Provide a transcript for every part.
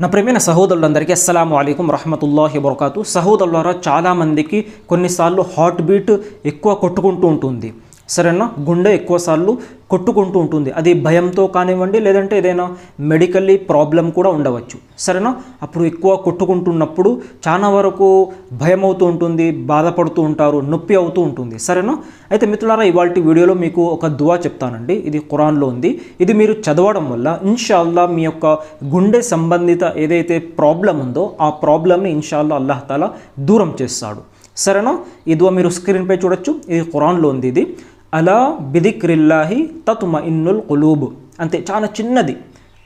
నా ప్రేమైన సహోదరులందరికీ అస్సలం అయికం రహమతుల్లాహి వరకాతు సహోదరులారా చాలామందికి కొన్నిసార్లు హార్ట్ బీట్ ఎక్కువ కొట్టుకుంటూ ఉంటుంది. సరేనా? గుండె ఎక్కువసార్లు కొట్టుకుంటూ ఉంటుంది. అది భయంతో కానివ్వండి లేదంటే ఏదైనా మెడికల్లీ ప్రాబ్లం కూడా ఉండవచ్చు. సరేనా? అప్పుడు ఎక్కువ కొట్టుకుంటున్నప్పుడు చాలా వరకు భయం అవుతూ ఉంటుంది బాధపడుతూ ఉంటారు నొప్పి అవుతూ ఉంటుంది. సరేనా? అయితే మిత్రులారా ఇవాళ వీడియోలో మీకు ఒక దువా చెప్తానండి. ఇది ఖురాన్లో ఉంది. ఇది మీరు చదవడం వల్ల ఇన్షాల్లా మీ యొక్క గుండె సంబంధిత ఏదైతే ప్రాబ్లం ఉందో ఆ ప్రాబ్లమ్ని ఇన్షాల్లా అల్లాహతాలా దూరం చేస్తాడు. సరేనా? ఇదిగో మీరు స్క్రీన్పై చూడొచ్చు. ఇది ఖురాన్లో ఉంది ఇది. అలా బిదిక్రిల్లాహి తతుమ ఇన్నుల్ కులూబ్. అంతే చాలా చిన్నది.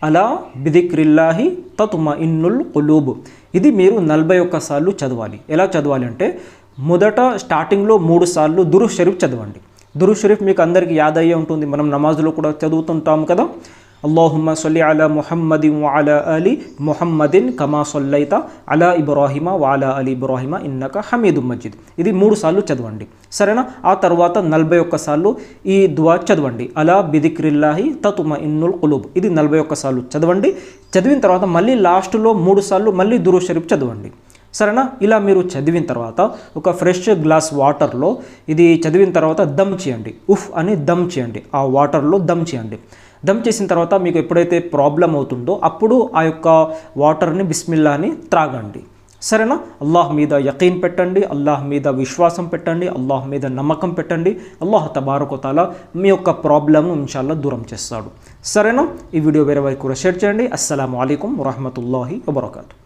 అలా బిదిక్రిల్లాహి తతుమ ఇన్నుల్ కులూబ్. ఇది మీరు నలభై ఒక్కసార్లు చదవాలి. ఎలా చదవాలి అంటే మొదట స్టార్టింగ్లో మూడు సార్లు దురు షరీఫ్ చదవండి. దురు షరీఫ్ మీకు అందరికీ యాదయ్యే ఉంటుంది. మనం నమాజ్లో కూడా చదువుతుంటాం కదా. అల్లాహుమ్మ సొల్లి అలా ముహమ్మదిన్ వాలా అలీ ముహమ్మదిన్ కమా సొల్లైత అలా ఇబ్రాహిమ వాలా అలీ ఇబ్రాహిమ ఇన్నక హమీదు మజిద్ ఇది మూడు సార్లు చదవండి. సరేనా? ఆ తర్వాత నలభై ఒక్కసార్లు ఈ దువా చదవండి. అలా బిదిక్రిల్లాహి తతుమ ఇన్నుల్ కులూబ్. ఇది నలభై ఒక్కసార్లు చదవండి. చదివిన తర్వాత మళ్ళీ లాస్ట్లో మూడు సార్లు మళ్ళీ దురు షరీఫ్ చదవండి. సరేనా? ఇలా మీరు చదివిన తర్వాత ఒక ఫ్రెష్ గ్లాస్ వాటర్లో ఇది చదివిన తర్వాత దమ్ చేయండి. ఉఫ్ అని దమ్ చేయండి. ఆ వాటర్లో దమ్ చేయండి. దమ్ చేసిన తర్వాత మీకు ఎప్పుడైతే ప్రాబ్లం అవుతుందో అప్పుడు ఆ యొక్క వాటర్ని బిస్మిల్లాని త్రాగండి. సరేనా? అల్లాహ్ మీద యకీన్ పెట్టండి. అల్లాహ్ మీద విశ్వాసం పెట్టండి. అల్లాహ్ మీద నమ్మకం పెట్టండి. అల్లాహ్ తబారకోతాల మీ యొక్క ప్రాబ్లమ్ను ఇన్షాల్లా దూరం చేస్తాడు. సరేనా? ఈ వీడియో వేరే వైపు కూడా షేర్ చేయండి. అస్సలం అయికం వరహమతుల్లాహి వబర్కాతు.